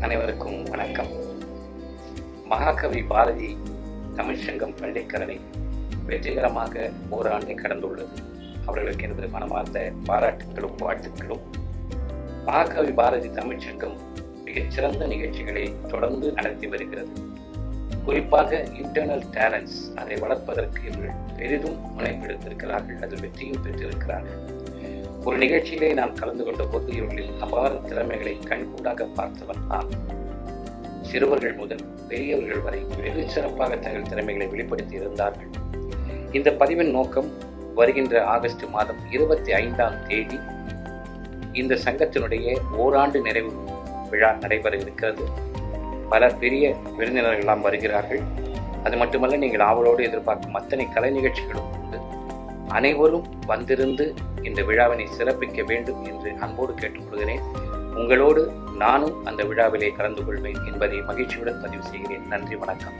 அனைவருக்கும் வணக்கம். மகாகவி பாரதி தமிழ்ச்சங்கம் பள்ளிக்கரணை வெற்றிகரமாக ஓராண்டை கடந்துள்ளது. அவர்களுக்கு எனது மனமார்ந்த பாராட்டுகளும் வாழ்த்துக்களும். மகாகவி பாரதி தமிழ்ச்சங்கம் சங்கம் நிகழ்ச்சிகளை தொடர்ந்து நடத்தி வருகிறது. குறிப்பாக இன்டர்னல் டேலண்ட்ஸ் அதை வளர்ப்பதற்கு இவர்கள் பெரிதும் முனைப்பெடுத்திருக்கிறார்கள் அது வெற்றியும் பெற்றிருக்கிறார்கள். ஒரு நிகழ்ச்சியிலே நான் கலந்து கொண்ட போது இவர்களில் அபார திறமைகளை கண்கூடாக பார்த்தவன் நான். சிறுவர்கள் முதல் பெரியவர்கள் வரை வெகு சிறப்பாக தங்கள் திறமைகளை வெளிப்படுத்தி இருந்தார்கள். இந்த பதிவின் நோக்கம் வருகின்ற ஆகஸ்ட் மாதம் இருபத்தி ஐந்தாம் தேதி இந்த சங்கத்தினுடைய ஓராண்டு நிறைவு விழா நடைபெற இருக்கிறது. பல பெரிய விருந்தினர்கள்லாம் வருகிறார்கள். அது மட்டுமல்ல நீங்கள் ஆவலோடு எதிர்பார்க்கும் அத்தனை கலை நிகழ்ச்சிகளும் உண்டு. அனைவரும் வந்திருந்து இந்த விழாவினை சிறப்பிக்க வேண்டும் என்று அன்போடு கேட்டுக்கொள்கிறேன். உங்களோடு நானும் அந்த விழாவிலே கலந்து கொள்வேன் என்பதை மகிழ்ச்சியுடன் பதிவு செய்கிறேன். நன்றி வணக்கம்.